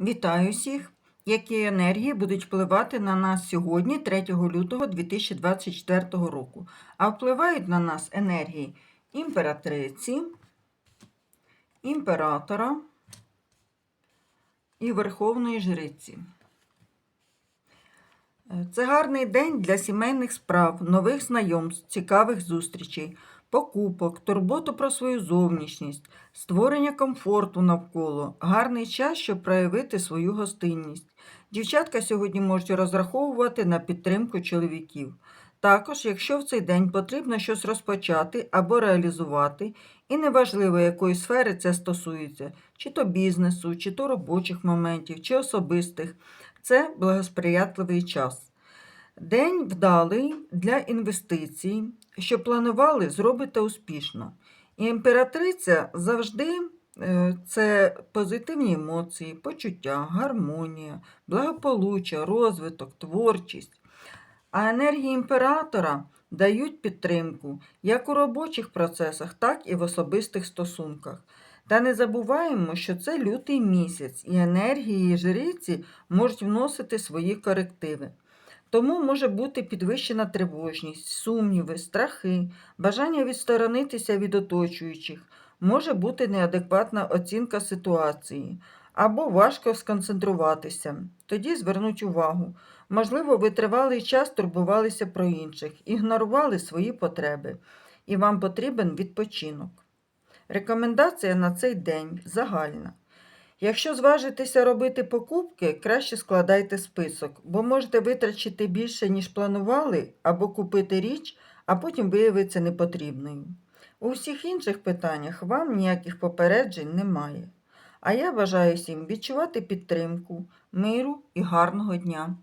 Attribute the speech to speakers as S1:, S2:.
S1: Вітаю всіх! Які енергії будуть впливати на нас сьогодні, 3 лютого 2024 року? А впливають на нас енергії імператриці, імператора і Верховної Жриці. Це гарний день для сімейних справ, нових знайомств, цікавих зустрічей, покупок, турботу про свою зовнішність, створення комфорту навколо, гарний час, щоб проявити свою гостинність. Дівчатка сьогодні можуть розраховувати на підтримку чоловіків. Також, якщо в цей день потрібно щось розпочати або реалізувати, і неважливо, якої сфери це стосується, чи то бізнесу, чи то робочих моментів, чи особистих, це благосприятливий час. День вдалий для інвестицій, що планували, зробите успішно. І імператриця завжди е, це позитивні емоції, почуття, гармонія, благополуччя, розвиток, творчість. А енергії імператора дають підтримку як у робочих процесах, так і в особистих стосунках. Та не забуваємо, що це лютий місяць, і енергії жриці можуть вносити свої корективи. Тому може бути підвищена тривожність, сумніви, страхи, бажання відсторонитися від оточуючих, може бути неадекватна оцінка ситуації або важко сконцентруватися. Тоді звернуть увагу. Можливо, ви тривалий час турбувалися про інших, ігнорували свої потреби, і вам потрібен відпочинок. Рекомендація на цей день загальна. Якщо зважитеся робити покупки, краще складайте список, бо можете витрачити більше, ніж планували, або купити річ, а потім виявиться непотрібною. У всіх інших питаннях вам ніяких попереджень немає. А я бажаю всім відчувати підтримку, миру і гарного дня.